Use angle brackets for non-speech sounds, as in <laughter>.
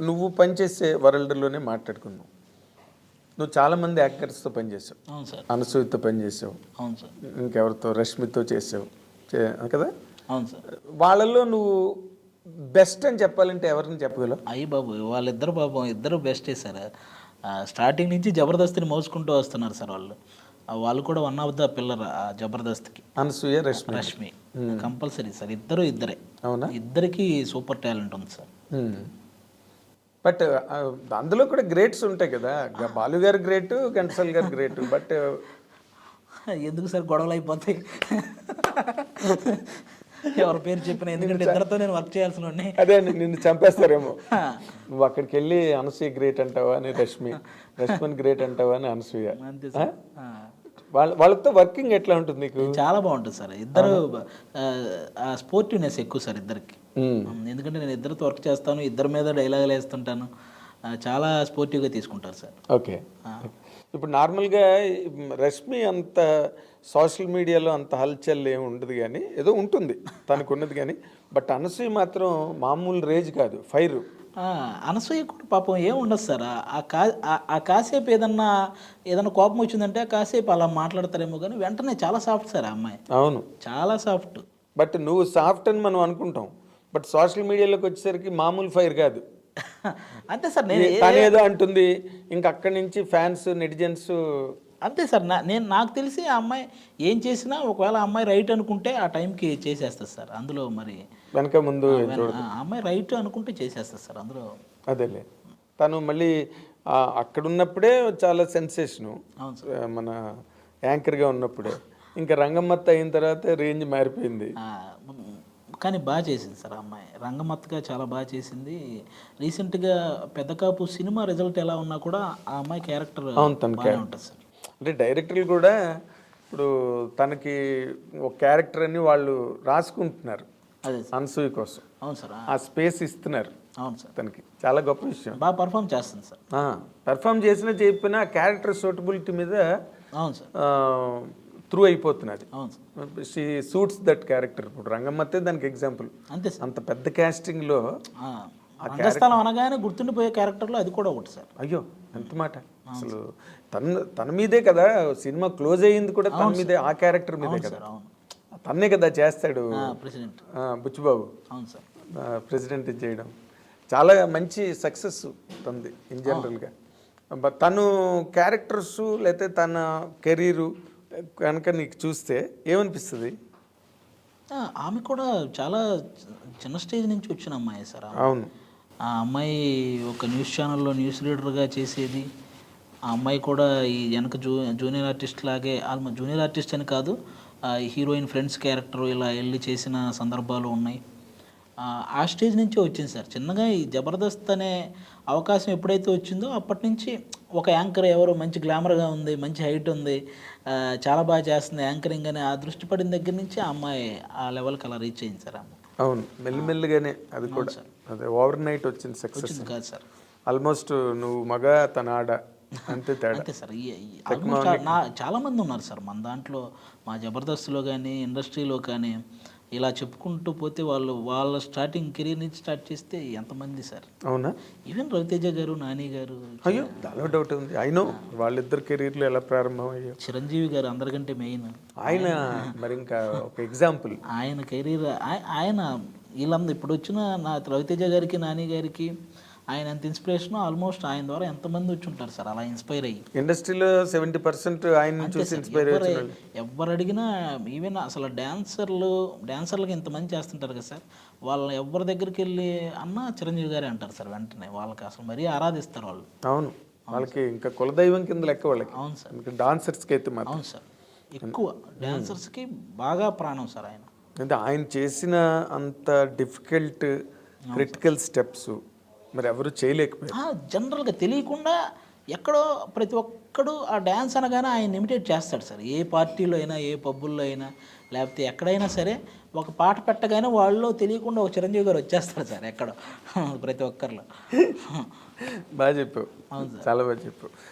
నువ్వు పనిచేసే వరల్డ్లోనే మాట్లాడుకుందాం నువ్వు చాలామంది యాక్టర్స్తో పనిచేసావు అవును సార్. అనసూయతో పనిచేసావు అవును సార్. ఇంకెవరితో? రష్మితో చేసావు. కదా? అవును సార్. వాళ్ళల్లో నువ్వు బెస్ట్ అని చెప్పాలంటే ఎవరిని చెప్పగలవు? అయ్యి బాబు వాళ్ళిద్దరు బాబు ఇద్దరు బెస్టే సార్. స్టార్టింగ్ నుంచి జబర్దస్తిని మోసుకుంటూ వస్తున్నారు సార్ వాళ్ళు. వాళ్ళు కూడా వన్ ఆఫ్ ద పిల్లర్ ఆ జబర్దస్త్కి. అనసూయ రష్మి. రష్మి. కంపల్సరీ సార్ ఇద్దరు ఇద్దరే. అవునా? ఇద్దరికి సూపర్ టాలెంట్ ఉంది సార్. బట్ అందులో కూడా గ్రేట్స్ ఉంటాయి కదా. బాలు గారు గ్రేట్ ఘంటసాల గారు గ్రేట్. బట్ ఎందుకు సార్ గొడవలు అయిపోతాయి? ఎవరి పేరు చెప్పిన ఎందుకంటే ఇద్దరితో నేను వర్క్ చేయాల్సిన. అదే నిన్ను చంపేస్తారేమో. నువ్వు అక్కడికి వెళ్ళి అనసూయ గ్రేట్ అంటావా అని రష్మి. <laughs> రష్మిని గ్రేట్ అంటావా అని అనసూయ. వాళ్ళ వాళ్ళతో వర్కింగ్ ఎట్లా ఉంటుంది నీకు చాలా బాగుంటుంది సార్. ఇద్దరు ఆ స్పోర్టివ్నెస్ ఎక్కువ సార్ ఇద్దరికి. ఎందుకంటే నేను ఇద్దరితో వర్క్ చేస్తాను ఇద్దరి మీద డైలాగులు వేస్తుంటాను. చాలా స్పోర్టివ్గా తీసుకుంటారు సార్. ఓకే. ఇప్పుడు నార్మల్గా రష్మి అంత సోషల్ మీడియాలో అంత హల్చల్ ఏమి ఉండదు కానీ ఏదో ఉంటుంది తనకు ఉన్నది కానీ. బట్ అనసూయ మాత్రం మామూలు రేజ్ కాదు ఫైర్. అనసూయ కూడా పాపం ఏం ఉండదు సార్. ఆ- ఆ కా ఆ- కాసేపు ఏదన్నా ఏదన్నా కోపం వచ్చిందంటే ఆ కాసేపు అలా మాట్లాడతారేమో కానీ వెంటనే చాలా సాఫ్ట్ సార్ ఆ అమ్మాయి. అవును. చాలా సాఫ్ట్. బట్ నువ్వు సాఫ్ట్ అని మనం అనుకుంటాం. బట్ సోషల్ మీడియాలోకి వచ్చేసరికి మామూలు ఫైర్ కాదు. <laughs> అంతే సార్ నేను ఏదో అంటుంది. ఇంకా అక్కడి నుంచి ఫ్యాన్స్ నెటిజన్స్ అంతే సార్ నా నేను నాకు తెలిసి ఆ అమ్మాయి ఏం చేసినా ఒకవేళ అమ్మాయి రైట్ అనుకుంటే ఆ టైంకి చేసేస్తుంది సార్ అందులో మరి వెనక ముందు అమ్మాయి రైట్ అనుకుంటే చేసేస్తుంది సార్ అందులో అదేలే. తను మళ్ళీ ఆ, అక్కడ ఉన్నప్పుడే చాలా సెన్సేషను. మన యాంకర్గా ఉన్నప్పుడే. ఇంకా రంగమ్మత్త అయిన తర్వాత రేంజ్ మారిపోయింది. కానీ బాగా చేసింది సార్ అమ్మాయి. రంగమత్తుగా చాలా బాగా చేసింది. రీసెంట్గా పెద్ద కాపు సినిమా రిజల్ట్ ఎలా ఉన్నా కూడా ఆ అమ్మాయి క్యారెక్టర్ బాగానే ఉంటుంది సార్. అంటే డైరెక్టర్లు కూడా ఇప్పుడు తనకి ఒక క్యారెక్టర్ అని వాళ్ళు రాసుకుంటున్నారు. అనసూయ కోసం. అవును సార్ ఆ, స్పేస్ ఇస్తున్నారు అవును సార్. తనకి. చాలా గొప్ప విషయం. బాగా పర్ఫామ్ చేస్తుంది సార్. పెర్ఫామ్ చేసినా చెప్పినా క్యారెక్టర్ సూటబిలిటీ మీద అవును సార్. త్రూ అయిపోతున్నది. అవును sir. She suits that character. ఇప్పుడు రంగమ్మతే దానికి ఎగ్జాంపుల్. అంతే అంత పెద్ద casting లో ఆ, రంగస్థలం అనగానే గుర్తుండిపోయే క్యారెక్టర్లో అది కూడా ఒకటి సార్. అయ్యో ఎంత మాట. అసలు తన తన మీదే కదా సినిమా క్లోజ్ అయ్యింది కూడా తన మీదే ఆ క్యారెక్టర్ మీదే కదా. తన్నే కదా చేస్తాడు. ప్రెసిడెంట్. బుచ్చిబాబు. అవును సార్. ప్రెసిడెంట్ చేయడం. చాలా మంచి సక్సెస్ తనది ఇన్ జనరల్గా. బట్ తను క్యారెక్టర్స్ లేకపోతే తన కెరీరు కనుక నీకు చూస్తే ఏమనిపిస్తుంది? ఆమె కూడా చాలా చిన్న స్టేజ్ నుంచి వచ్చిన అమ్మాయి సార్. అవును. ఆ అమ్మాయి ఒక న్యూస్ ఛానల్లో న్యూస్ రీడర్గా చేసేది. ఆ అమ్మాయి కూడా ఈ వెనక జూ జూనియర్ ఆర్టిస్ట్ లాగే ఆల్మో జూనియర్ ఆర్టిస్ట్ అని కాదు ఆ హీరోయిన్ ఫ్రెండ్స్ క్యారెక్టర్ ఇలా వెళ్ళి చేసిన సందర్భాలు ఉన్నాయి. ఆ, స్టేజ్ నుంచే వచ్చింది సార్. చిన్నగా ఈ జబర్దస్త్ అనే అవకాశం ఎప్పుడైతే వచ్చిందో అప్పటి నుంచి ఒక యాంకర్ ఎవరో మంచి గ్లామర్గా ఉంది మంచి హైట్ ఉంది చాలా బాగా చేస్తుంది యాంకరింగ్ అని ఆ దృష్టి పడిన దగ్గర నుంచి ఆ అమ్మాయి ఆ లెవెల్కి అలా రీచ్ అయింది సార్ అమ్మాయి. అవును. మెల్లిమెల్లిగానే అది కూడా. అదే ఓవర్ నైట్ వచ్చింది సక్సెస్ కాదు సార్. ఆల్మోస్ట్ నువ్వు మగ తన ఆడ అంతే తేడా. అంతే సార్. నా చాలా మంది ఉన్నారు సార్. మన దాంట్లో మా జబర్దస్త్లో కానీ ఇండస్ట్రీలో కానీ ఇలా చెప్పుకుంటూ పోతే వాళ్ళు వాళ్ళ స్టార్టింగ్ కెరీర్ నుంచి స్టార్ట్ చేస్తే ఎంతమంది సార్? అవునా? ఈవెన్ రవితేజ గారు నాని గారు అయ్యో దానిలో డౌట్ ఉంది. అయినో వాళ్ళిద్దరు కెరీర్లు ఎలా ప్రారంభం అయ్యో చిరంజీవి గారు అందరికంటే మెయిన్ ఆయన మరి ఇంకా ఒక ఎగ్జాంపుల్ ఆయన కెరీర్ ఆయన వీళ్ళందరూ ఇప్పుడు వచ్చిన నా రవితేజ గారికి నాని గారికి ఆయన ఎంత ఇన్స్పిరేషన్ ఆల్మోస్ట్ ఆయన ద్వారా ఎంతమంది వచ్చి ఉంటారు సార్? అలా ఇన్స్పైర్ అయ్యి. ఇండస్ట్రీలో సెవెంటీ పర్సెంట్ ఆయన చూసి ఇన్స్పైర్ ఎవరు అడిగినా ఈవెన్ అసలు డాన్సర్లు డాన్సర్లకి ఇంతమంది చేస్తుంటారు కదా సార్? వాళ్ళ ఎవరి దగ్గరికి వెళ్ళి అన్న చిరంజీవి గారే అంటారు సార్ వెంటనే. వాళ్ళకి అసలు మరీ ఆరాధిస్తారు వాళ్ళు. అవును. వాళ్ళకి ఇంకా కులదైవం కింద లెక్క వాళ్ళకి. అవును సార్. ఇంకా డాన్సర్స్కి అయితే అవును సార్. ఎక్కువ. డాన్సర్స్కి బాగా ప్రాణం సార్ ఆయన. అంటే ఆయన చేసిన అంత డిఫికల్ట్ క్రిటికల్ స్టెప్స్ మరి ఎవరు చేయలేకపోయారు. జనరల్గా తెలియకుండా ఎక్కడో ప్రతి ఒక్కడు ఆ డ్యాన్స్ అనగానే ఆయన ఇమిటేట్ చేస్తాడు సార్. ఏ పార్టీలో అయినా ఏ పబ్బుల్లో అయినా లేకపోతే ఎక్కడైనా సరే ఒక పాట పెట్టగానే వాళ్ళు తెలియకుండా ఒక చిరంజీవి గారు వచ్చేస్తారు సార్ ఎక్కడో ప్రతి ఒక్కరిలో. బాగా చెప్పావు. చాలా బాగా చెప్పావు.